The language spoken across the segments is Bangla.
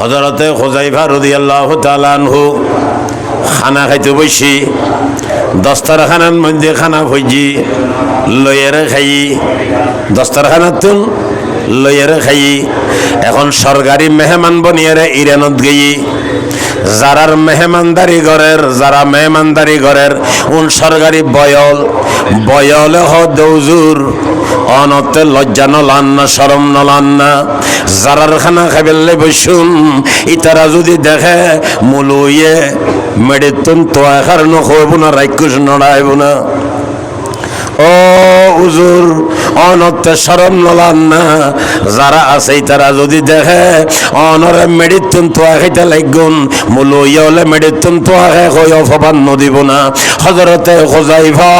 হজরতে খোজাইফা রদি আল্লাহ তালানহু খানা খাইতে বসি, দস্তরখানার মধ্যে খানা ভুজি লইয়েরে খাই দস্তরখানার তুন লইয়েরে খাই। এখন সরকারি মেহমান বনিয়ারে ইরানত গেই, যারার মেহমানদারি ঘরের, যারা মেহমানদারি ঘরের, উন সরকারি বয়ল বয়লে হ দৌজুর অনতে লজ্জা নলান না সরম নলান না। যারার খানা খাবেলে বসুন, ইতারা যদি দেখে, মুলুয়ে মেডিতুন তো এখার নখব না রাক্ষস নড়াইব না। ও উজুর অনত্তে সরম নলান না। যারা আছে তারা যদি দেখে, অনরে মেডিতুন তো খাইতে লাগুন মূল ইয়লে মেডিতুন তো আহে কই অপবাদ নদিব না। হজরতে খোজাইফা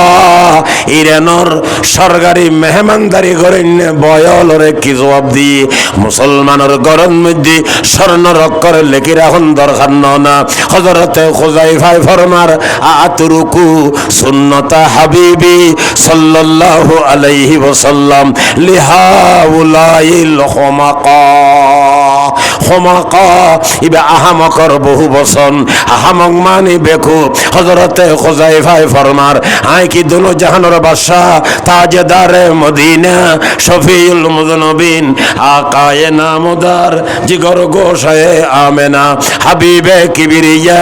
ইরানোর সরকারি মেহমানদারি করেন বয়লরে কি জবাব দি মুসলমানের গরম মধ্যে স্বর্ণ রক্ষরে লেখি রাখুন দরকার না হজরতে খোজাইফাই ফরমার, আতুরুকু সুন্নতা হাবিবি সাল্লাল্লাহু আলাইহি ওয়াসাল্লাম ইবে আহামকর বহু বচন। আহামক মানে বেকু হজরতে খোজাইফাই ফরমার আই কি দুনো জাহানোর বাদশাহ, তাজদারে মদিনা, শফিউল মুজনবিন আকায়ে নামদার, জিগর গোশায়ে আমেনা, হাবিবে কিবিরিয়া,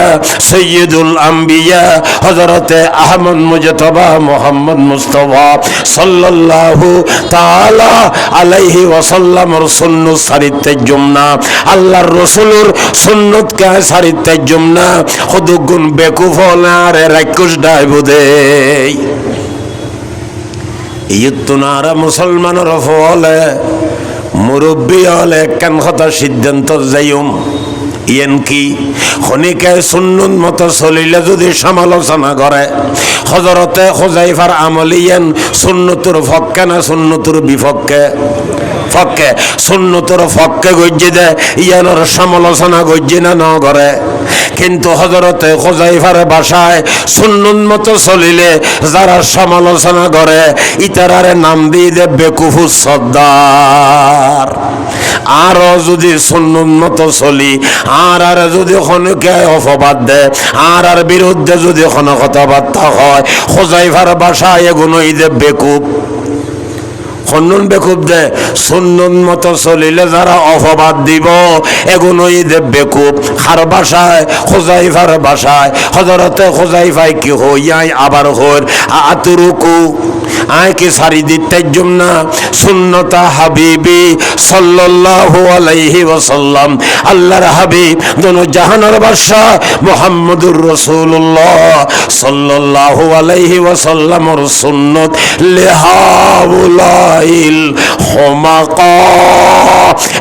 সৈয়দুল আম্বিয়া হজরতে আহমদ মুজতবা, মোহাম্মদ মুস্তফা, সাল্লাল্লাহু তাআলা আলাইহি ওয়াসাল্লামর সুন্নত সারিতে জুমনা আল্লাহর রসুলুর সুন্নত কে সারিতে রাক্ষস ফলে মুরব্বী হলে কেন কথা সিদ্ধান্ত যাইম ইয়েন কি? খনিকাই সুন্নুন মতো চলিলে যদি সমালোচনা করে হজরতে হোজাইফার আমল ইয়েন সুন্নতুর ভক্কে না সুন্নতুর বিপক্ষে? ফক্কে, সুন্নতুর ফক্কে গজ্জি দে, ইয়ানোর সমালোচনা গজ্জি না, ন করে। কিন্তু হজরতে খোজাইফার বাসায় সুন্নুন মতো চলিলে যারা সমালোচনা করে, ইতারারে নাম দিয়ে দে বেকুফু সর্দার আরও যদি সুন্নুন মতো চলি, আর আর যদি খনকে অপবাদ দে, আর আর বিরুদ্ধে যদি কোন কথাবার্তা হয় খোজাইফার বাসায় এগুলো দে বেকুব খন্ডন বেকুব দে, সুন্নুন মতো চলিলে যারা অপবাদ দিব এগুলোই দে বেকুব খার বাসায়, খোজাইফার বাসায় হজরতে খোজাইফাই কি হইয়াই আবার হর আতুরুকু। আয় কি সারি দিতে না, সুন্নতা হাবিবি সাল্লাল্লাহু আলাইহি ওয়াসাল্লাম। আল্লাহর হাবিব, দোনো জাহানের বাদশা মুহাম্মদুর রাসূলুল্লাহ সাল্লাল্লাহু আলাইহি ওয়াসাল্লামর সুন্নত। লেহাউলাইল হমাকা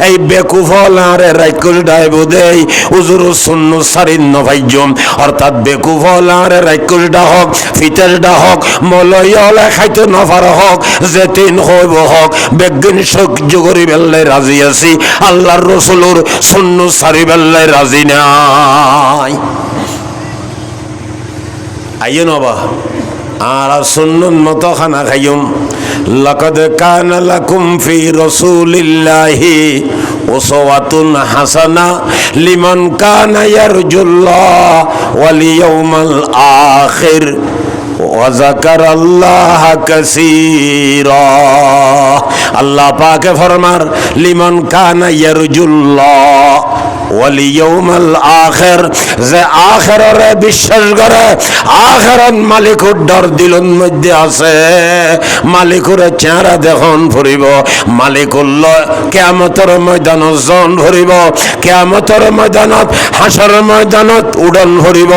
এই বেকুফলারে রাইকুল ডাইব দেই উজুর সুন্ন সারিন নভাইজম অর্থাৎ বেকুফলারে রাইকুল ডাহক, ফিতের ডাহক, মলয়লে খাইতে নফার হক যেতিন হইব হক। বেগিন সহ্য করি বেল্লাই রাজি আছি, আল্লাহর রসুলুর সুন্ন সারি বেল্লাই রাজি নাই। আইয়ে নবা আর সুন্নুন মতো খানা খাইম লাকাদ কানা লাকুম ফি রাসূলিল্লাহি উসওয়াতুন হাসানা লিমান কানা ইয়ারজুল্লাহ ওয়াল ইয়াউমাল আখির ওয়াজাকার আল্লাহ কাসীরা আল্লাহ পাকে ফরমার লিমান কানা ইয়ারজুল্লাহ ওয়ালিয়ৌমাল আখের যে আখেররে বিশ্বাস করে আখেরন মালিকুর ডর দিলন মধ্যে আছে। মালিকুরে চেহারা দেখুন ফুরিব। মালিকুল্ল কেয়ামতর ময়দানত জন ভরিব কেয়ামতর ময়দানত, হাসর ময়দানত উড়ন ভরিব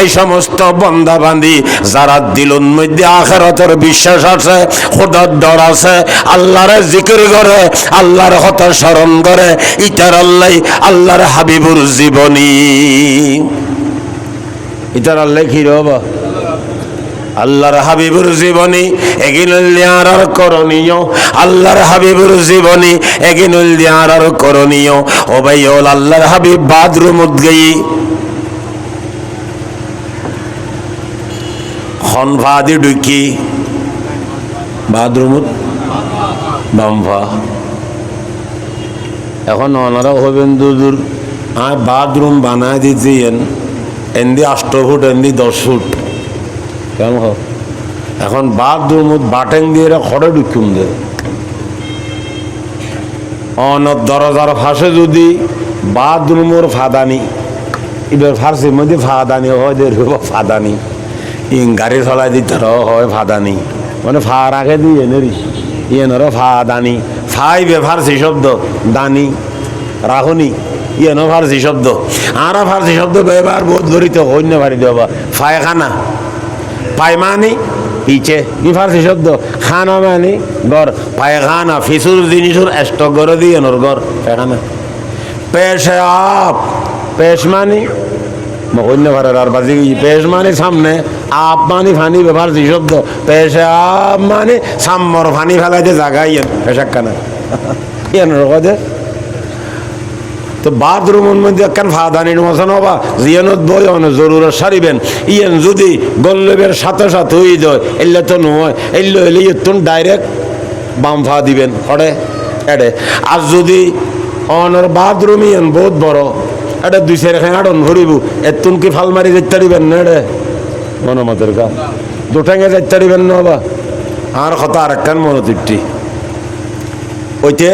এই সমস্ত বন্দা বান্ধি যারা দিলন মধ্যে আখেরতের বিশ্বাস আছে, খোদার ডর আছে, আল্লাহরে জিকির করে, আল্লাহর কথা স্মরণ করে, ইটার আল্লাহ, আল্লাহর হাবিবুর জীবনী। ইটার আল্লাহ কি রবা। আল্লাহর হাবিবুর জীবনী, এগিনুল দিয়ার করণীয়। আল্লাহর হাবিবুর জীবনী, এগিনুল দিয়ার করণীয়। ও ভাই ওল আল্লাহর হাবিব বাদরুমুদ গই খনফাদি ডুকি বাথরুমত বামফা এখন ওনারা হবেন দুদূর। আর বাথরুম বানায় দিতেন এন্দি আষ্ট ফুট এন্দি দশ ফুট কেমন হোক এখন বাথরুম বাটেন দিয়ে এরা খড়ে ঢুকুম দে অন দরজার ফাঁসে যদি বাথরুমের ফাদানি, এবার ফার্সির মধ্যে ফাদানি হয় দের ফাদানি। ইং গাড়ি চলাই দিতে হয় ফাদানি। মানে ফা রাখে দিয়ে এনেরি ইয়েনর ফাদানি। ফাই বে ফার্সি শব্দ, দানি, রাহুনি। ইয়েন ফার্সি শব্দ। আর ফার্সি শব্দ ব্যবহার বোধ করিত অন্য ভারি দেবা ফায়খানা পায়মানি পিছে কি ফার্সি শব্দ। খানা মানে গর। পায়খানা, ফিসুর জিনিসুর স্টক করে দিয়ে নর গর। পায়খানা। পেশে আপ। পেশ মানে অন্য ভাড়ার আর বাজি পেশ মানে সামনে, আপ মানে ফানি ব্যবহার যে শব্দ। পেশে আপ মানে সাম্মর ফানি ফেলাইতে পেশাক্কানা। ইয়েন রকদে তো বাথরুমের মধ্যে একখান ফাদানির মতন হবা, জিয়ানত বই অন জরুর সারিবেন। ইয়েন যদি গল্লবের সাথে সাথে হই দয় এলে তো নয় এলে এলে ইয়তুন ডাইরেক্ট বাম ফা দিবেন হড়ে এডে। আর যদি অনর বাথরুম ইয়েন বহুত বড় এটা দুই চার খান আড়ন ভরিব এতুন কি ফাল মারি যেতে পারিবেন না, এডে? মনোমতের কা দুটাঙ্গে যেতে পারিবেন না বা আর কথা আর একখান মনোতৃপ্তি। ওইতে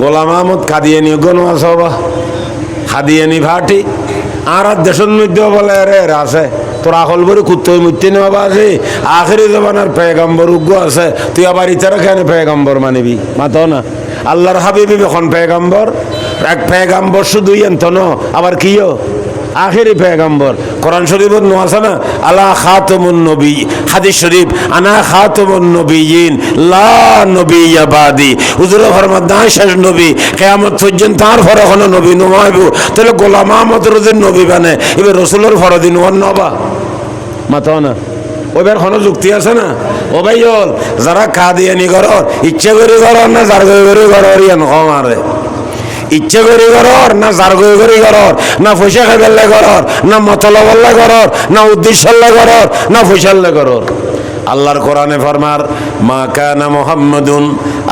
গোলাম আহমদ খাদিয়ানি গণ আছে বা খাদিয়ানি ভাটি। আর আর দেশের মধ্যেও বলে, রে আছে। তোর আকল বড়ি কুত্তই মুত্তি নেওয়া আছে আখেরি জবানার পেগম্বর উগ্র আছে। তুই আবার ইতারা কেন পেগম্বর মানিবি? মাত না। আল্লাহর হাবিবি এখন পেগম্বর। এক পেগম্বর শুধুই এন্ত ন। আবার কিও? আখেরি পেগম্বর। কোরআন শরীফের নো আছে না? আলা খাতমুন নবী। হাদিস শরীফ, আনা খাতমুন নবীন লা নবী বাদি। হুজুর ফরমাত না শেষ নবী। কিয়ামত পর্যন্ত তার ফর কোনো নবী নমাইব। তাহলে গোলাম আহমদ রোজের নবী বানে। এবার রসুলের ফরদিন ওয়ান নবা। মাতাও না? ওইবার কোনো যুক্তি আছে না? ও ভাই যারা কাদিয়ানি ঘরর ইচ্ছে করে ঘরর না, যার করে ঘরর ইয়ান কম ইচ্ছে করে ঘরর না যার করে করে ঘরর না পয়সা খাইবেলে ঘরর না মতলবল্লা ঘরর না উদ্দেশ্যল্লা ঘরর না পয়সাল্লা ঘরর আল্লাহর কোরআনে ফরমার, মা কানা মুহাম্মাদুন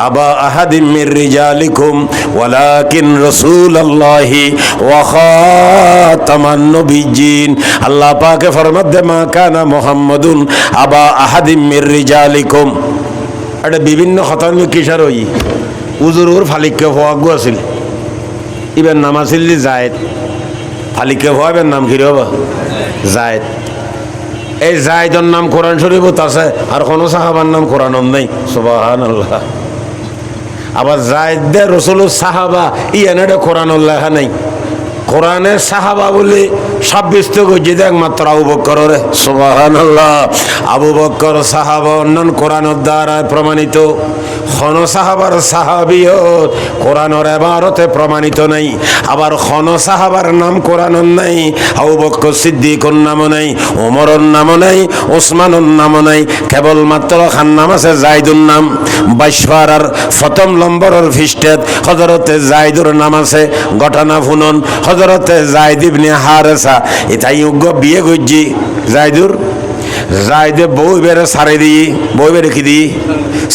আবা আহাদিম মির রিজালিকুম, ওয়ালাকিন রাসূলুল্লাহি ওয়া খাতামান নবিয়্যিন। আল্লাহ পাকে ফরমাত দে, মা কানা মুহাম্মাদুন আবা আহাদিম মির রিজালিকুম। এটা বিভিন্ন খতম কিসার হই উজুরুর ফালিককে হওয়াগু আছিল। ইবেন নাম আছিল যে জায়েদ ফালিককে হওয়াবেন নাম কি রবা জায়দ। এই জায়দর নাম কোরআন শরীফত আছে, আর কোনো সাহাবার নাম কোরআন নেই সুবাহান আল্লাহ আবার জায়দে রসুল সাহাবা ইয়ানেটা কোরআন উল্লাহা নেই। কোরআনের সাহাবা বলে সাব্যস্ত করছে একমাত্র আবু বক্করের। সুবাহান আবু বক্কর সাহাবা অন্যান্য কোরআনের দ্বারা প্রমাণিত। খন সাহাবার সাহাবিয়ত কোরআনের এবারতে প্রমাণিত নাই। আবার খন সাহাবার নাম কোরআনের নাই। আবু বক্কর সিদ্দিকর নামও নাই ওমরের নামও নাই ওসমানের নামও নাই, কেবলমাত্র খান নাম আছে জাইদুর নাম। বাইশার প্রথম নম্বরের ফিস্টেত হজরতে জাইদুর নাম আছে, ঘটনা ফুনন হজরতে জাইদ ইবনে হারেসা এটাই যোগ্য বিয়ে করছি জাইদুর যাইদে বউ বেড়ে সারি দিই বউ বেড়ে কি দিই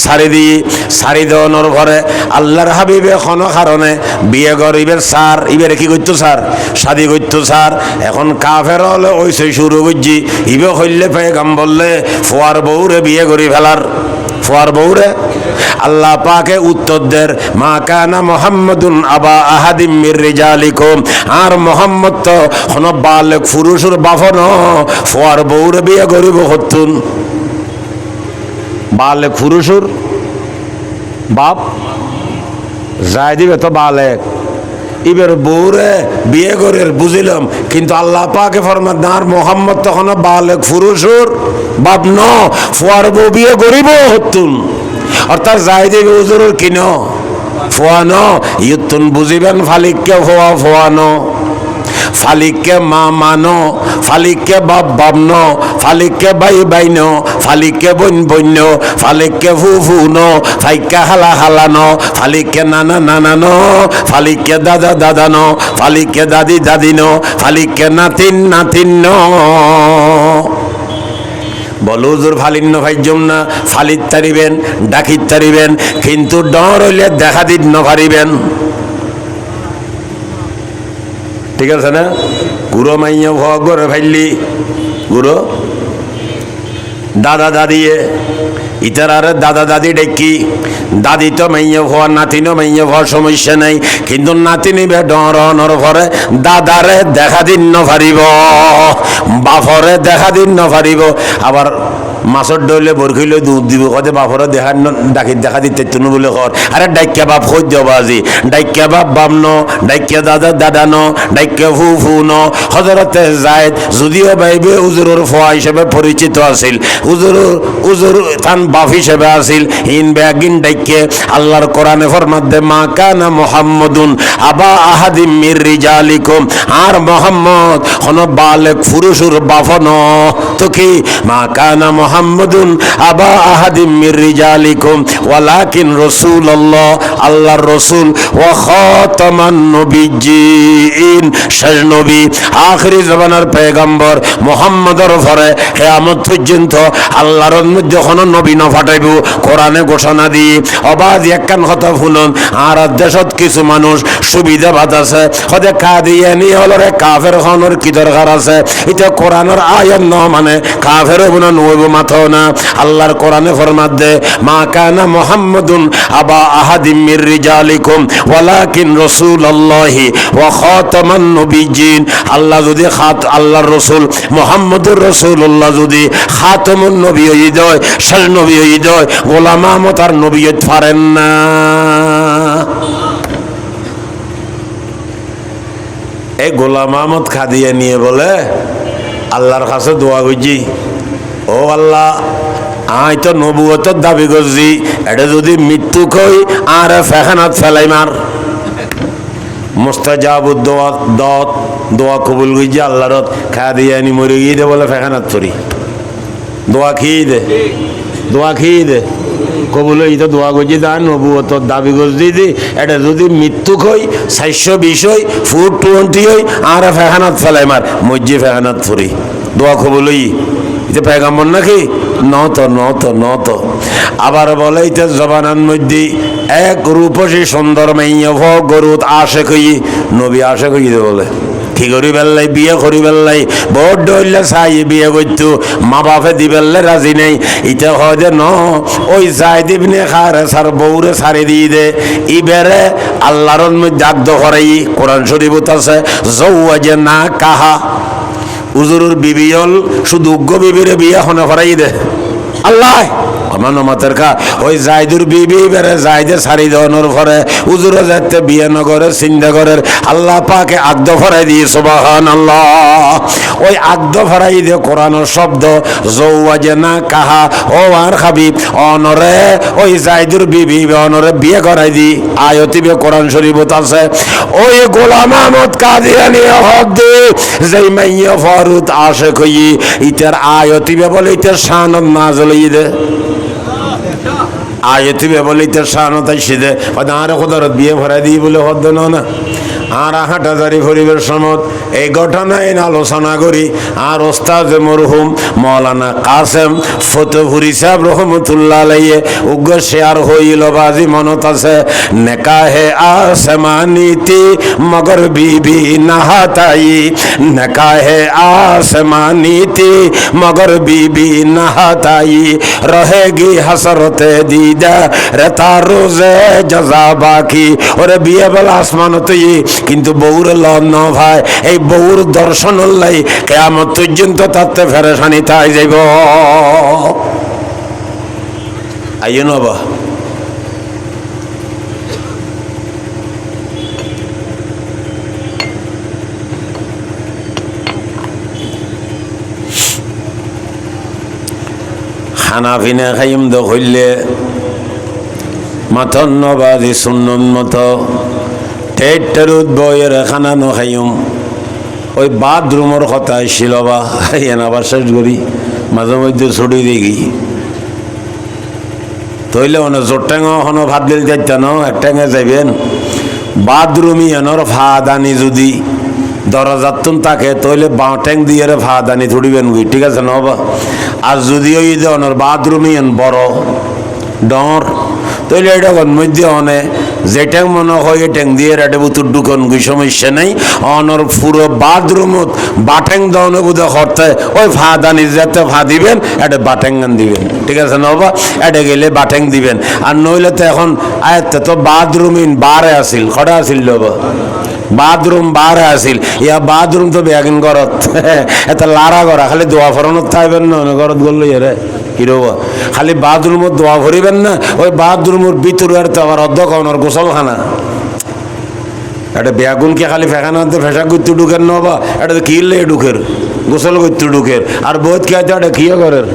সারি দিই সারি দেওয়ানোর ঘরে আল্লাহর হাবিবে কোনো কারণে বিয়ে করিবের সার ইবের কি করতো স্যার শাদি করতো স্যার এখন কাফের হলে ওই সেই শুরু করছি ইবে হইলে পেয়ে গাম বললে ফোয়ার বউরে বিয়ে করি ফেলার ফোয়ার বউরে আল্লাহ পাকে উত্তর মা কানা মোহাম্মদুন আবা আহাদিম মির রিজালিকুম। আর মোহাম্মদ তো কোন বালক, পুরুষের বাফন ফোয়ার বউরে বিয়ে করিব হতুন বালক, পুরুষের বাপ যাই দিবে তো বালেক। এবার বউরে বিয়ে করে বুঝিলাম, কিন্তু আল্লাহ পাকে ফরমাত না আর মোহাম্মদ তখন বালেক, পুরুষের বাপ ন, ফোয়ার বউ বিয়ে করিব হতুন অর্থাৎ যাই দিবে উজুরের কিন? ফোয়ানো। ইয়তুন বুঝিবেন, ফালিককে ফোয়া ফোয়ানো। ফালিককে মা মানো। ফালিককে বাপ বাবন ফালিককে বাই বাইন। ফালিককে বইন বন্য ফালিককে ফু ফুন ফাইককে হালা হালানো। ফালিককে নানা নানানো। ফালিককে দাদা দাদানো। ফালিককে দাদি দাদিনো। ফালিককে নাতিন নাতিন বলো ফালিন্ন ভাই না, ফালিত তারিবেন, ডাকিত তারিবেন, কিন্তু ডর হইলে দেখা দিত ন পারিবেন ঠিক আছে না? গুরো মাইয়া ভ গরে ফাইলি গুরো, দাদা দাদিয়ে ইতার আর দাদা দাদি ডেকি, দাদি তো মাইয়া হওয়া নাতিনও মাইয়ে হওয়ার সমস্যা নাই। কিন্তু নাতিনি বে ডর, নর ভরে দাদারে দেখা দিন ন ফারিব বাফরে দেখা দিন ন ফারিব আবার মাছর ডইলে বরখিলে দুধ দিব কদে বাফরে দেখা ন- ডাকি দেখা দিতে তুনু বলে কর আরে ডাইক্যা বাপ খোঁজ যাব আজি? ডাইক্যা বাপ বাম ন, ডাইক্যা দাদা ন, ডাইক্যা ফু ফু ন। হজরতে জায়দ যদিও বাইবে উজুরের ফোয়া হিসেবে পরিচিত আছিল উজুর উজুর তান বাপ হিসেবে আছিল ইন ব্যাগিন ডাইকে আল্লাহর কোরআনে ফরমাদ্দে মা কানা মুহাম্মাদুন আবা আহাদিম মির রিজালিকুম আর মোহাম্মদ, কোন বালেক পুরুষুর বাফন তো কি? মা কানা মুহাম্মাদুন আবা আহাদিম মির রিজালিকুম, ওয়ালাকিন রাসূলুল্লাহ, আল্লাহর রাসূল, ওয়া খাতামান নবিয়্যিন। শেষ নবী, আখরি জমানার পেগম্বর মোহাম্মদর পরে কেয়ামত পর্যন্ত আল্লাহর মধ্যে কোনো নবী ন ফাটাইব, কোরআনে ঘোষণা দি অবাধ একখান কথা শুনুন, আর দেশত কিছু মানুষ সুবিধা ভাত আছে সদে কাদিয়ানি হলরে কাফের হনর কি দরকার আছে? এটা কোরআনের আয়াত ন মানে কাফের গুণ নইব মাথো না। আল্লাহর কোরআনে ফরমাত দে, মা কানা মুহাম্মাদুন আবা আহাদিম মির রিজালিকুম, ওয়ালাকিন রাসূলুল্লাহি ওয়া খাতামান নবিয়্যিন। আল্লাহ যদি খাত, আল্লাহর রাসূল, মুহাম্মদুর রাসূলুল্লাহ যদি খাতামুন নবী হই দয় শেষ নবী হই দয় গোলাম আর নবীয়ত পারেন না। এই গোলাম আহমদ খাদিয়া নিয়ে বলে, আল্লাহর কাছে দোয়া করছি। ও আল্লাহ আই তো নবুয়তর দাবি করছি, এটা যদি মৃত্যু কই, আর ফেখানাত ফেলাই মার। মুস্তাজাবুদ দোয়া দত দোয়া কবুল করছি আল্লাহর খা দিয়ে আনি, মরে গিয়ে দে বলে ফেখানাত করি। দোয়া খেয়ে দে, দোয়া খেয়ে দে। কবুল ইতো দোয়া করছি তা নবুয়তর দাবি করছি দি এটা যদি মৃত্যু কই, চারশো বিশ হই, ফুট টোয়েন্টি হই, আর ফেখানাত ফেলাই মার মজ্জি ফেখানাত ফুরি দোয়া কবুল হই। এটা পেগাম্বর নাকি? নত নত নত। আবার বলে এটা জবানার মধ্যে এক রূপসী সুন্দর মাইয়া ভ গরুত আশে কই? নবী আশে কই বলে? কি করি বেল্লাই বিয়ে করি বেল্লাই বহুত ডইলে চাই বিয়ে করতো, মা বাপে দি বেললে রাজি নেই। ইটা হয় যে, ন, ওই যাই দিবনে খারে সার বউরে সারি দিয়ে দে। ইবেরে আল্লাহর মধ্যে আগ্ধ করাই, কোরআন শরীফত আছে জৌয়া যে না কাহা। উজুরুর বিবিয়ল শুধু উগ্র বিবিরে বিয়া হনে করাই দে আল্লাহ! আমার নমাতের কা ওই জায়দুর বিবি বেড়ে জায়দে সারি দেওয়ানোর পরে উজুরে যাতে বিয়ে নগরের চিন্তা আল্লাহ পাকে আগ্ধ ফরাই দিয়ে সোবাহান আল্লাহ ওই আগ্ধ ফরাই দিয়ে কোরআনোর শব্দ জৌয়া যে না কাহা, ও আর খাবি অনরে ওই জায়দুর বিবি অনরে বিয়ে করাই দি। আয়তিবে কোরআন শরীফত আছে ওই গোলাম আহমদ কাদিয়ানি হক দে, যেই মাইয়া ফরুত আসে কই ইতার আয়তিবে বলে, ইতার শানত না জ্বলাই দে। আয়তিবে বলে ইতার শানত আইসি দে আর খোদারত বিয়ে ভরা দিই বলে হদ্দ না। আর হাটাজারি পরিবেশ সমত এই ঘটনায় আলোচনা করি। আর ওস্তাদ মরহুম মৌলানা কাসেম ফতহুরি সাহেব রহমতুল্লাহ আলাইয়ে উগ্র শেয়ার হইল বাজি মনত আছে। নেকাহে আসমানিতি মগর বিবি নাহাতাই। নেকাহে আসমানিতি মগর বিবি নাহাতাই। রহেগি হসরতে দিদা রেতা রোজে জজা বাকি। ওরে বিয়ে বেলা আসমানতই কিন্তু বউর লন ভাই, এই বউর দর্শন লাই কেয়ামত পর্যন্ত তাতে ফেরেশানি তাই যাইব। আইয় নবা খানা পিনা খাইম হইলে মাথন নবাজি মতো টেটারুত বইয়ের খানা ন খাইম। ওই বাথরুমের কথা আসছিল বা আবার শেষ করি। মাঝে মধ্যে ছড়ি দেখি। তইলে মানে জোরটেঙ হনো ভাত দিল ন একটেঙে যাইবেন। বাথরুমই এনর ভাত আনি যদি দরজাতুন তাকে তইলে বাঁ ট্যাং দিয়ে ভাত আনি থুড়িবেন গুই ঠিক আছে নবা আর যদি ওই যে অনর বাথরুমই এন বড়, ডর, তইলে এটা মধ্যে অনে যেটা মনে হয় ট্যাং দিয়ে রাটে বুতুর ঢুকন গুই সমস্যা নেই। অনর পুরো বাথরুমত বাটেং দাওনে বুধে করতে ওই ফা দানি যেতে ফা দিবেন এটা বাটেঙ্গান দিবেন। ঠিক আছে না বাবা? এটা গেলে বাটেং দিবেন। আর নইলে তো এখন আয়ত্তে তো বাথরুম ইন বারে আসিল। খড়া আসিল বাবা? বাথরুম বারে আসিল। ইয়া বাথরুম তো বেগিন ঘরত এটা লারা করা খালি দোয়া ফরানোর থাকবেন না ঘরত গল্লো ইয়ারে হিরোবা খালি বাথরুমত দোয়া ভরিবেন না, ওই বাথরুমের ভিতরে আর তো আবার অর্ধ কওনার গোসলখানা এটা বেগুনকে খালি ফেঁকানোতে ফেঁসা করতে ঢুকের ন বা এটা তো কিনলে ঢুকের, গোসল করতে ঢুকের। আর বহুত কে আছে এটা কিয়ে করের?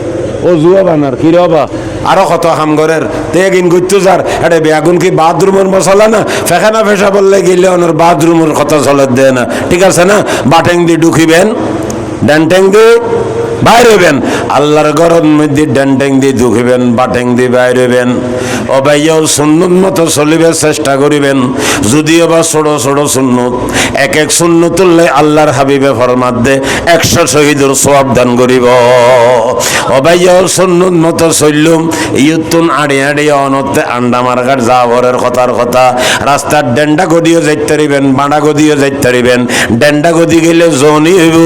ও জুয়া বানার, কি রবা? আরও কত হাম তে গিন করতে যার, এটা বেগুন কি বাথরুমের মশলা না? ফেঁকানা ফেঁসা বললে গেলে ওনার বাথরুমের কথা চলে দেয় না। ঠিক আছে না? বাটেং দিয়ে ঢুকিবেন। ড্যান্টেং দিয়ে বাইরেবেন আল্লাহর গরম মধ্যে ড্যান্টেং দিয়ে ঢুকিবেন বাটেং দিয়ে বাইরেবেন অবাইয়াও সুন্নত মতো চলিবে চেষ্টা করিবেন। যদিও বা ছোড়ো ছোড়ো সুন্নত, এক এক সুন্নত তুললে আল্লাহর হাবিবে ফরমাত দে, একশো শহীদের সোয়াব দান করিব। অবাইয়াও সুন্নত মতো চললুম ইয়ুতুন আড়ি আড়ি অনতে আন্ডা মার্কার যাবরের কথার কথা। রাস্তার ডেন্ডা গদিও যাইতে পারিবেন বাঁড়া গদিও যাইতে পারিবেন ডেন্ডা গদি গেলে জনি হইব।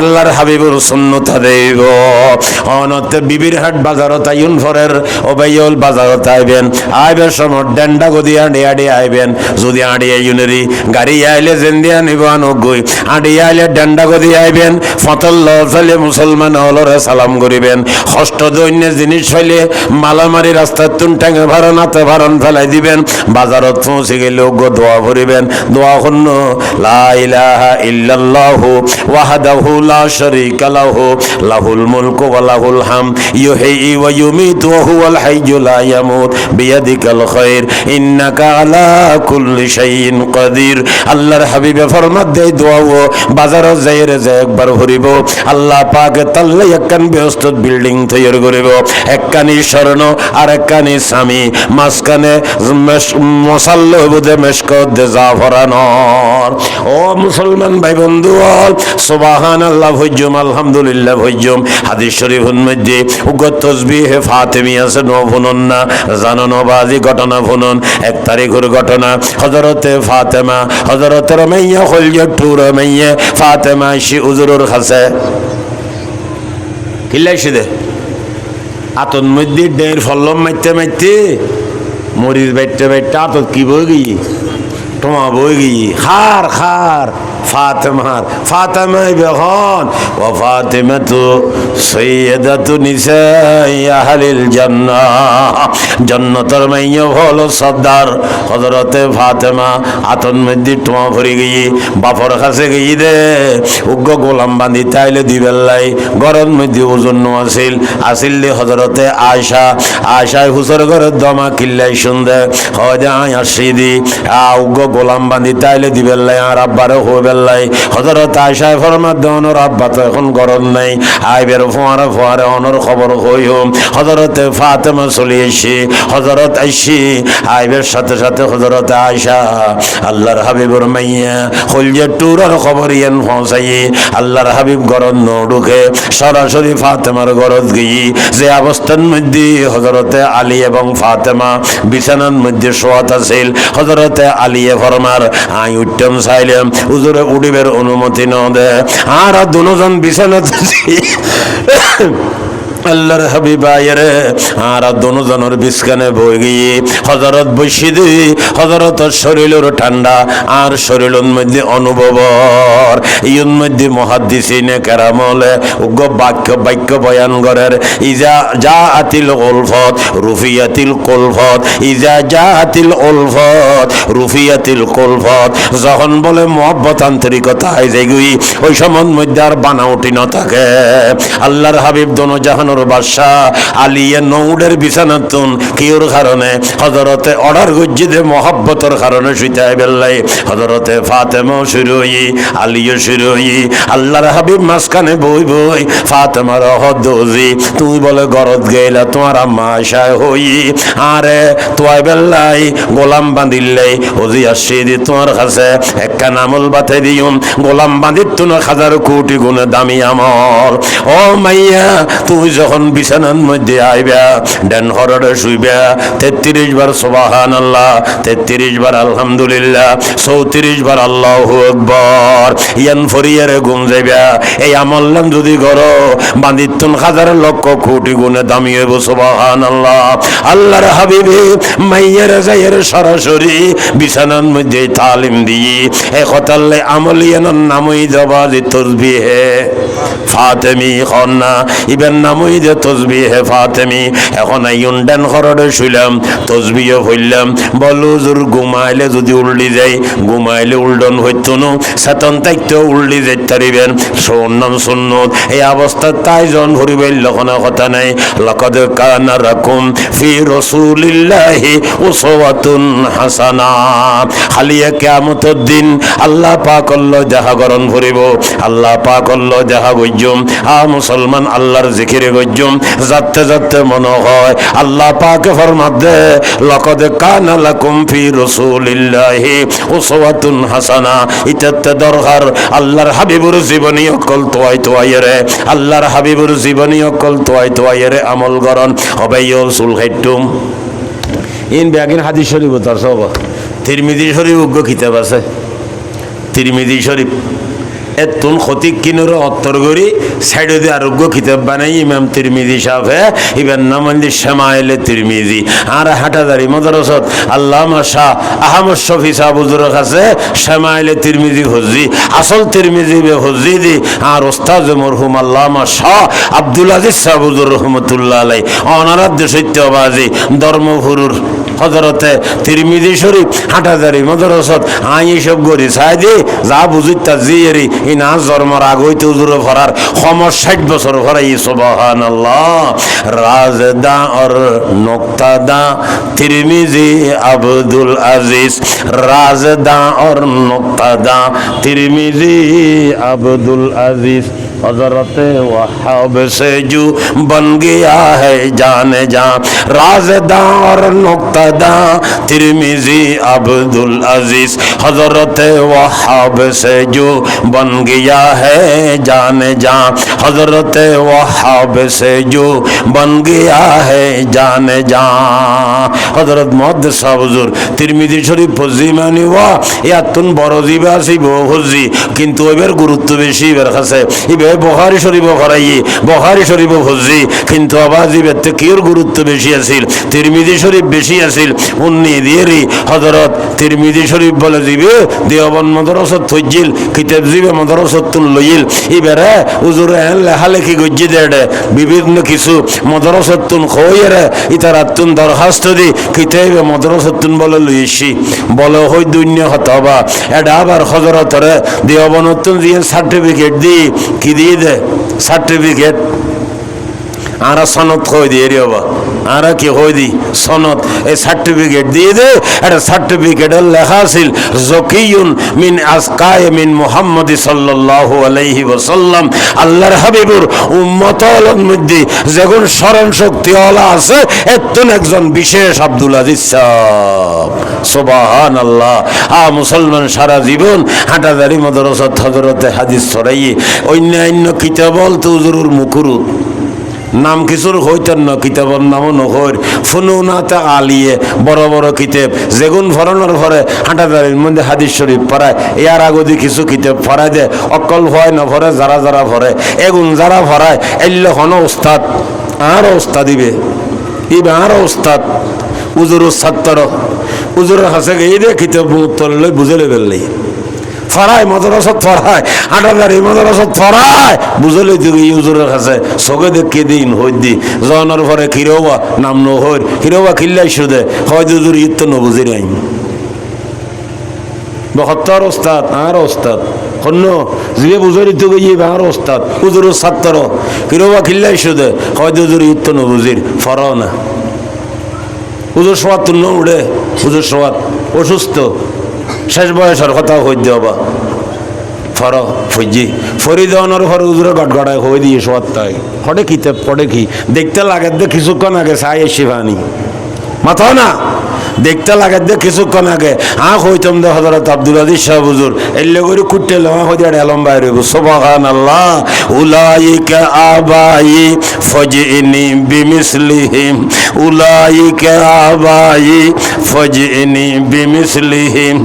আল্লাহর হাবিবুর সুন্নত দেব অনতে বিবির হাট বাজারত আইন ফরের অবাইয়ল বাজারত আইবেন। আইবের সময় ডেন্ডা গদি আড়ি আড়ি আইবেন। যদি আড়ি আইনেরি গাড়ি আইলে জেন্দিয়া নিব আনগই। আড়ি আইলে ডেন্ডা গদি আইবেন। ফতল ললে মুসলমান হলরে সালাম করিবেন। ষষ্ঠ দৈন্য জিনিস হইলে মালামারি রাস্তার তুন ট্যাঙে ভাড়া নাতে ভাড়ন ফেলাই দিবেন। বাজারত পৌঁছে গেলে গো দোয়া ভরিবেন। দোয়া হন্য লা ইলাহা ইল্লাল্লাহু ওয়াহদাহু লা শারীকা লাহু, লাহুল মুলকু ওয়া লাহুল হাম ইউহয়ি ওয়া ইউমিতু ওয়া হুয়াল হাইয়্যু লা ইয়ামুত, বিয়াদিকাল খায়র ইন্নাকা আলা কুল্লি শাইইন কাদির। আল্লাহর হাবিবে ফরমাত দেয়, দোয়া ও বাজারত যাইরে যে একবার ভরিব, আল্লাহ পাকে তাল্লে একখান ব্যস্ত বিল্ডিং তৈরি করিব। একখানি স্বর্ণ আর একখানি স্বামী, মাঝখানে মশাল্ল বুধে মেশকত দে যা ভরানর ও মুসলমান ভাই বন্ধু সুবাহান আল্লাহ ভৈজম আলহামদুলিল্লাহ ভৈজম হাদিস শরীফুন মধ্যে উগত তসবি হে ফাতেমি আছে, ন ভুনন না, জানো নবাজি ঘটনা ভুনন। এক তারিখের ঘটনা হজরতে ফাতেমা হজরতের মাইয়া হলজে টুর মাইয়া ফাতেমা সি উজুরুর খাসে কিল্লাইছি দে। আতন মধ্যে ডের ফল্লম মাইতে মাইতে, মরিচ বাইতে বাইতে আতত কি বই গিয়ে তোমা বই গিয়ে, খার খার। ফাতেমার ফাতেমাই বেখন ও ফাতেমা তো সৈয়দাতু নিসাই আহলিল জান্নাহ। জান্নাতের মাইয়া হলো সর্দার হযরতে ফাতেমা, আতন মধ্যে তোমা ভরে গিয়ে বাপর কাছে গিয়ে দে, উগ্র গোলাম বান্ধি তাইলে দিবেল্লাই গরম মধ্যে ওজন আসিল আসিল দে হজরতে আয়সা আয়সায় হুসর ঘরের দমা কিল্লাই শুনদে হয় আয় আসি দি আ উগ্র গোলাম বান্ধি তাইলে দিবেল্লাই আর আব্বারে হয়ে বেল্লাই হজরত আয়সায় ফরমার দেওয়ানোর আব্বা তো এখন গরম নাই। আইবের ফোয়ারে ফোয়ারে অনর খবর হই হোম হজরতে ফাতেমা চলে এসে হজরত আইসি আইবের সাথে সাথে হজরতে আয়সা আল্লাহর হাবিবুর মাইয়া হলজে টুরার খবর ইয়ান পৌঁছাই আল্লাহর হাবিব গরম ন ঢুকে সরাসরি ফাতেমার গরত গিয়ে যে অবস্থার মধ্যে হজরতে আলী এবং ফাতেমা বিছানার মধ্যে শোয়াত আছিল। হজরতে আলিয়ে ফরমার, আই উত্তম চাইলাম উজুরে উড়িবের অনুমতি ন দে আর দুজন বিছানাতে আল্লাহর হাবিবায়েরে আর দুজনের বিস্কানে বই গিয়ে হজরত বসি দি হজরতর শরীরের ঠান্ডা আর শরীরের মধ্যে অনুভবর। ইউর মধ্যে মহাদিসিনে কেরামলে উগ্র বাক্য বাক্য বয়ান করের, ইজা যা আতিল উলফত রুফিয়াতিল কুলফত, ইজা যা আতিল উলফত রুফিয়াতিল কুলফত। যখন বলে মহব্বত আন্তরিকতা হয় যেগুই ওই সময় মধ্যে আর বানাউটি ন থাকে আল্লাহর হাবিব দোনো জাহানোর বাদশাহ আলিয়ে নৌডের বিছানাতুন কিওর কারণে হজরতে অর্ডার গজ্জিদে মহব্বতর কারণে শুইতে বেল্লাই হজরতে ফাতেমা শুরু হই আলিও শুরু হই আল্লাহর হাবিব মাঝখানে বই বই, ফাতেমার হদি তুই বলে গরত গেলা তোমার আম্মা আশায় হই। আরে তোয়াই বেল্লাই গোলাম বাঁধিল্লাই হজি আসছি দি তোমার কাছে একটা নামল বাতে দিউম। গোলাম বাঁধির তুন হাজার কোটি গুণে দামি আমল। ও মাইয়া, তুই যখন বিছানার মধ্যে আইবা, ডেন হরডে শুইবা, তেত্রিশ বার সোবাহান আল্লাহ তেত্রিশ বার আলহামদুলিল্লাহ, চৌত্রিশ বার আল্লাহ আকবর, ইয়ান ফরিয়ারে ঘুম যাইবা। এই আমল্লাম যদি করো বান্দিতুন হাজার লক্ষ কোটি গুণে দামি হইব সোবাহান আল্লাহ আল্লাহর হাবিবে, মাইয়ের যাইয়ের সরাসরি বিছানার মধ্যে তালিম দিয়ে, এ কথাল্লে আমলিয়ানোর নামই দেবা যে তসবি হে ফাতেমি খন্না ইবেন নামই যে তসবি হে ফাতেমি, এখন ইউন্ডান খরড়ে শুইলাম, তসবিও হইলাম বলো জোর ঘুমাইলে যদি উল্লি যাই, ঘুমাইলে উল্ডন হইতো নো, সেতন তাইতো উল্লি যাইতে পারিবেন। সন্নাম সুন্নত, এই অবস্থা তাই জন ভরিবেন লক্ষণ কথা নাই। লকদ কানা রাকুম ফি রসুলিল্লাহি উসওয়াতুন হাসানা। খালিয়া কিয়ামতের দিন আল্লাহ পাক আল্লাহ দেখা গরণ আল্লাহ পাক আল্লাহ দেখা গজ্জম আ মুসলমান আল্লাহর জিকিরে গজ্জম যাতে যাতে মনে হয় আল্লাহ পাক ফরমাত দে লকদ কানা লাকুম ফি রসুলিল্লাহি উসওয়াতুন হাসানা। ইতাতে দরকার আল্লাহর হাবিবুর জীবনী অকল তোয়াই তোয়াইরে আল্লাহর হাবিবুর জীবনী অকল তোয়াই তোয়াইরে আমল গরণ। হবে ইউসুল খাইটুম ইন ব্যাগিন হাদিস শরীফ তার সব। তিরমিদি শরীফ উগ্র কিতাব আছে। তিরমিদি শরীফ। এতুন খতিক কিনুর অত্তর করি সাইডে দিয়ে আরোগ্য কিতাব বানাই, ইমাম তিরমিদি সাহেব ইবেন নামন্দি শ্যামাইলে তিরমিদি আর হাটাদারি মদরসত আল্লামা শাহ আহমদ শফি সাহ বুজুর কাছে শ্যামাইলে তিরমিদি হজি আসল তিরমিদি বে হজি দি। আর ওস্তাদ মরহুম আল্লামা শাহ আব্দুল আজিজ শাহ বুজুর রহমতুল্লাহ আলাই অনারাধ্য সত্যবাজি ধর্মভুরুর হজরতে তিরমিদি শরীফ হাটাদারি মদরসত, আই সব গরি চাই দি, যা বুঝি তা জিয়েরি ই না জন্মর আগ হইতে উজুরে ভরার সমর ষাট বছর ভরাই সুবহান আল্লাহ রাজদা অর নোক্তাদা তিরমিজি আব্দুল আজিজ, রাজদা অর নোক্তাদা তিরমিজি আব্দুল আজিজ। हजरत वहाब से जो बन गया है जाने जा राजदा और नुक्तदा तिरमिजी अब्दुल अजीज हजरत वहाब से जो बन गया है जाने जा हजरत वहाब से जो बन गया है जाने जा হজরত মহদ সাহুজুর তিরমিদি শরীফ ফজি মানি ওয়া ইয়াতুন বড় জিবা আসিব হজি কিন্তু এবার গুরুত্ব বেশি এবার কাছে বখারি শরীফ করাই বখারি শরীফ হজি কিন্তু আবার জিবের থেকে কির গুরুত্ব বেশি আছিল? তিরমিদি শরীফ বেশি আছিল? উন্নি দিয়েরি হজরত তিরমিদি শরীফ বলে দিবে দেওবন মদরসত থইজিল কিতাব জিবে মদরসত তুন লইল। ইবারে উজুরে এন লেখালেখি গজ্জি দেড়ে বিভিন্ন কিছু মদরসত তুন খইরে ইতারাতুন দরখাস্ত দি, কিতাবে মদরসতুন বলে লইছি। বলে হই দুন্য হতবা। এটা আবার হজরতরে দেওবনতুন দিয়ে সার্টিফিকেট দি, কি দিয়ে দেয় সার্টিফিকেট আর সনদ কই দিয়ে রে বাবা? আরা কি কই দি? সনদ। এই সার্টিফিকেট দিয়ে দে। সার্টিফিকেট লেখা আছিল, জকিয়ুন মিন আসকায়ে মিন মুহাম্মদ সাল্লাল্লাহু আলাইহি ওয়াসাল্লাম। আল্লাহর হাবিবুর উম্মতর মধ্যে স্মরণ শক্তি ওলা আছে, এতন একজন বিশেষ আব্দুল আজিজ সাহেব। সুবহান আল্লাহ আ মুসলমান সারা জীবন হাঁটাদারি মদরসত হজরতে হাদিস ছড়াইয়ে অন্যান্য কিতাবল তুজুরুর মুকুরু নাম কিছুর হইতেন না কিতাবের নামও নহর ফুনুনাতে আলিয়ে, বড় বড় কিতাব যেগুন ফরানোর ফরে হাঁটাদারির মধ্যে হাদিস শরীফ পড়ায় ইয়ার আগদি কিছু কিতাব ফরায় দে, অকল হয় না ভরে যারা যারা ভরে এগুন যারা ভরায় এল্ল হন ওস্তাদ আর ওস্তাদ দিবে ইবে আর ওস্তাদ? উজুর ছাত্র উজুরের কাছে গিয়ে দে কিতাব উত্তর লই বুঝে লেবেল ফরায় মদরসত ফরায় আটাদারি মদরসত ফরায়। বুঝলে তুই ইউজুরের কাছে, সগে দেখে দিন হই দি। জনের পরে কিরোবা নাম নহর কিরোবা কিল্লাই সুদে হয় দুজুর ইত্ত নবুঝি নাই। বহত্তর ওস্তাদ, আর ওস্তাদ। হন্য যে বুঝরি তো গিয়ে আর ওস্তাদ। উজুর ছাত্র কিরোবা কিল্লাই সুদে হয় দুজুর ইত্ত নবুঝির ফরাও না। উজুর সোয়াদ তুন্ন উড়ে উজুর সোয়াদ অসুস্থ। শেষ বয়সের কথা হই দেবা ফর ফুজি। ফরি দেওয়ানোর ফর উজুরে গটগড়ায় হয়ে দিয়ে সত্তায় কি কিতে ফটে কি? দেখতে লাগে কিছুক্ষণ আগে সাই এসে ভানি। মাথা না। দেখতে লাগে দে কিছুক্ষণ আগে। আ হইতাম দে হজরত আব্দুল আজিজ শাহ হুজুর এলে করে কুটতে লমা হইতে এলম বাইরে সুবহান আল্লাহ উলাইকা আবাই ফজইনি বিমিসলিহিম, উলাইকা আবাই ফজইনি বিমিসলিহিম,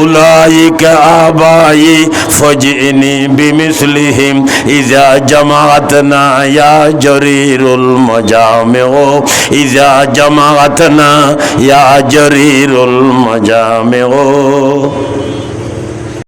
উলাইকা আবাই ফজইনি বিমিসলিহিম, ইজা জামাতনা ইয়া জরিরুল মজামিউ, ইজা জামাতনা ইয়া জরিরুল মজামিউ